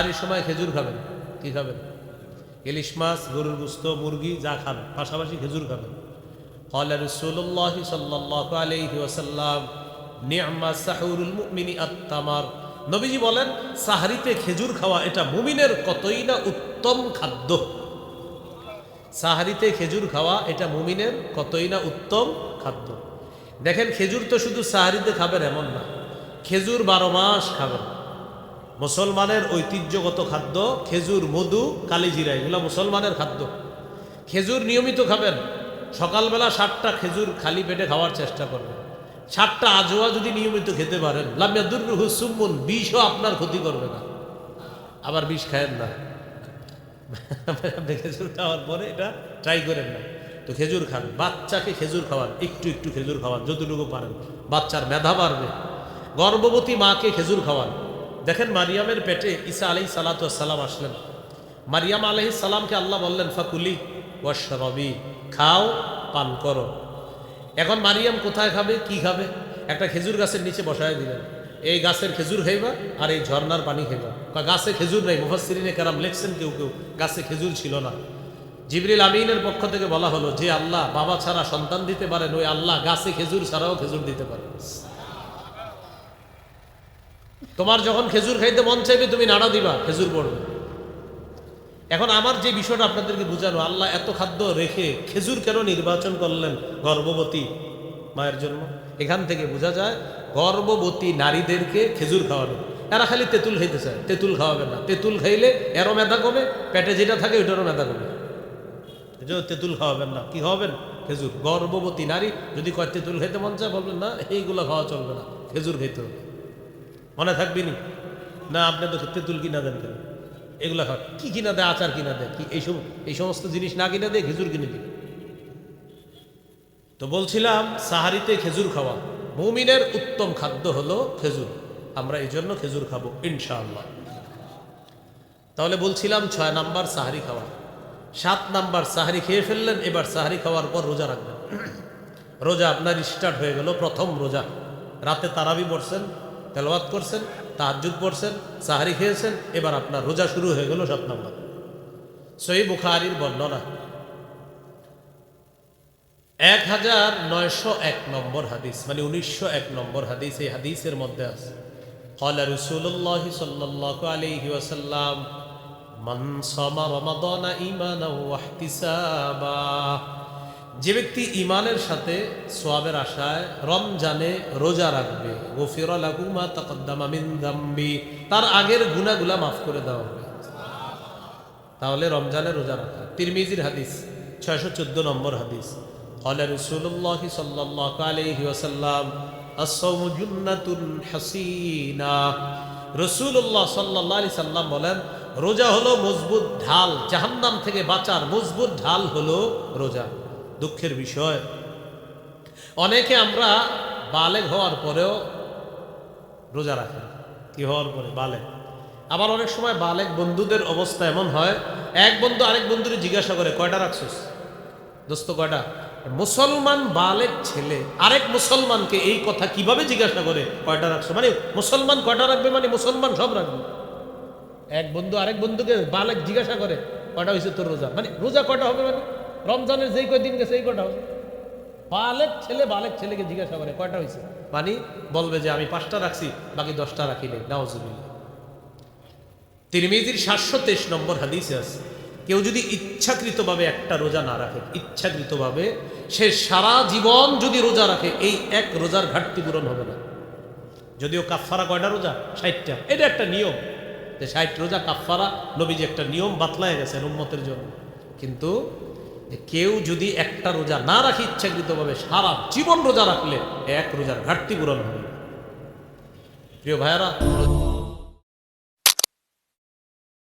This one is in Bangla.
সাহারির সময় খেজুর খাবেন কি খাবেন ইলিশ মাছ গরুর গুস্ত মুরগি যা খান পাশাপাশি খেজুর খাবেন قال رسول الله صلى الله عليه وسلم নি'মা সাহুরুল মুমিনি আত-তামার নবীজি বলেন সাহারিতে খেজুর খাওয়া এটা মুমিনের কতই না উত্তম খাদ্য সাহারিতে খেজুর খাওয়া এটা মুমিনের কতই না উত্তম খাদ্য দেখেন খেজুর তো শুধু সাহারিতে খাবেন এমন না খেজুর বারো মাস খাবেন মুসলমানের ঐতিহ্যগত খাদ্য খেজুর, মধু, কালিজিরা, এগুলো মুসলমানের খাদ্য। খেজুর নিয়মিত খাবেন। সকালবেলা সাতটা খেজুর খালি পেটে খাওয়ার চেষ্টা করবেন। সাতটা আজোয়া যদি নিয়মিত খেতে পারেন লামিয়াদুর হুসুমুন বিষও আপনার ক্ষতি করবে না। আবার বিষ খায়েন না। খেজুর খাওয়ার পরে এটা ট্রাই করেন না। তো খেজুর খান। বাচ্চাকে খেজুর খাওয়ান, একটু একটু খেজুর খাওয়ান, যতটুকু পারেন। বাচ্চার মেধা বাড়বে। গর্ভবতী মাকে খেজুর খাওয়ান। দেখেন মারিয়ামের পেটে ঈসা আলি সালাতাম আসলেন। মারিয়াম আলহি সালামকে আল্লাহ বললেন, ফাকুলি ওয়াশরবি, খাও, পান করো। এখন মারিয়াম কোথায় খাবে, কি খাবে? একটা খেজুর গাছের নিচে বসায় দিলেন। এই গাছের খেজুর খাইবা আর এই ঝর্নার পানি খাইবা। বা গাছে খেজুর নেই, মুফাসসিরিনে কারাম লেখছেন কেউ কেউ, গাছে খেজুর ছিল না। জিবরিল আমিনের পক্ষ থেকে বলা হলো, যে আল্লাহ বাবা ছাড়া সন্তান দিতে পারেন, ওই আল্লাহ গাছে খেজুর ছাড়াও খেজুর দিতে পারেন তোমার যখন খেজুর খাইতে মন চাইবে, তুমি নাড়া দিবা, খেজুর পড়বে। এখন আমার যে বিষয়টা আপনাদেরকে বোঝানো, আল্লাহ এত খাদ্য রেখে খেজুর কেন নির্বাচন করলেন গর্ভবতী মায়ের জন্য? এখান থেকে বোঝা যায়, গর্ভবতী নারীদেরকে খেজুর খাওয়ানো। এরা খালি তেঁতুল খাইতে চায়, তেঁতুল খাওয়াবে না। তেঁতুল খাইলে এরও মেধা কমে, পেটে যেটা থাকে ওইটারও মেধা কমে। তেঁতুল খাওয়াবেন না। কি খাওয়াবেন? খেজুর। গর্ভবতী নারী যদি কয়, তেঁতুল খাইতে মন চায়, বলবেন, না, এইগুলো খাওয়া চলবে না, খেজুর খাইতে হবে। মনে থাকবি নি? না, আপনি তো তেঁতুল কিনা দেন কেন? এগুলা খাওয়া কি কিনা দেয়, আচার কিনা দেয়? কি এইসব এই সমস্ত জিনিস না কিনে দেয় খেজুর কিনে দিই তো বলছিলাম, সাহারিতে খেজুর খাওয়া। মুমিনের উত্তম খাদ্য হলো খেজুর। আমরা এই জন্য খেজুর খাব, ইনশাআল্লাহ। তাহলে বলছিলাম, ছয় নাম্বার সাহারি খাওয়া। সাত নাম্বার সাহারি খেয়ে ফেললেন, এবার সাহারি খাওয়ার পর রোজা রাখবেন। রোজা আপনার স্টার্ট হয়ে গেল, প্রথম রোজা। রাতে তারাবি পড়ছেন তেলওয়াত করছেন তাহাজুদ পড়ছেন সাহারি খেয়েছেন এবার আপনার রোজা শুরু হয়ে গেল সাত নাম্বার সই বুখারির বর্ণনা এক হাজার নয়শো এক নম্বর হাদিস মানে উনিশশো এক নম্বর হাদিস এই হাদিসের মধ্যে আছে قال رسول الله صلى الله عليه وسلم من صام رمضان ايمانا واحتسابا যে ব্যক্তি ইমানের সাথে সোয়াবের আশায় রমজানে রোজা রাখবে, গোফিরা লাগুমা তাকদ্দামামিন্দাম্বি তার আগের গুণাগুলা মাফ করে দেওয়া হবে। তাহলে রমজানে রোজা রাখা। তিরমিজির হাদিস, ছয়শো চোদ্দ নম্বর হাদিস। হলে রসুল্লাহ সাল্লাহ আলহি রসুল্লাহ সাল্লাহ আলি সাল্লাম বলেন, রোজা হলো মজবুত ঢাল, জাহান্নাম থেকে বাঁচার মজবুত ঢাল হলো রোজা। দুঃখের বিষয়। অনেকে আমরা বালেগ হওয়ার পরেও রোজা রাখি কি হওয়ার পরে? বালেগ। আবার অনেক সময় বালেগ বন্ধুদের অবস্থা এমন হয়, এক বন্ধু আরেক বন্ধুরে জিজ্ঞাসা করে, কয়টা রাখছিস? দোস্ত, কয়টা? মুসলমান বালেক ছেলে, আরেক মুসলমানকে এই কথা কীভাবে জিজ্ঞাসা করে, কয়টা রাখছো? মানে মুসলমান কয়টা রাখবে মানে মুসলমান সব রাখবে। এক বন্ধু আরেক বন্ধুকে বালেক জিজ্ঞাসা করে, কয়টা হয়েছে তোর রোজা? মানে রোজা কয়টা হবে মানে? রমজানের যেই কয়দিন গেছে, এই কটা হবে বালেক ছেলে, বালেক ছেলেকে জিজ্ঞাসা করে, কয়টা হয়েছে? মানে বলবে যে আমি পাঁচটা রাখছি, বাকি দশটা রাখি নেই নাওজুবিল্লাহ তিরমিজির সাতশো তেইশ নম্বর হাদিসে আছে, কেউ যদি ইচ্ছাকৃতভাবে একটা রোজা না রাখে, ইচ্ছাকৃতভাবে সে সারা জীবন যদি রোজা রাখে, এই এক রোজার ঘাটতি পূরণ হবে না। যদিও কাফফারা কয়টা রোজা? ষাটটা। এটা একটা নিয়ম। যে ষাট রোজা কাফফারা, নবীজি একটা নিয়ম বাতলায় গেছেন উম্মতের জন্য। কিন্তু কেউ যদি একটা রোজা না রাখি ইচ্ছাকৃতভাবে সারা জীবন রোজা রাখলে এক রোজার ঘাটতি পূরণ হবে প্রিয় ভাইয়ারা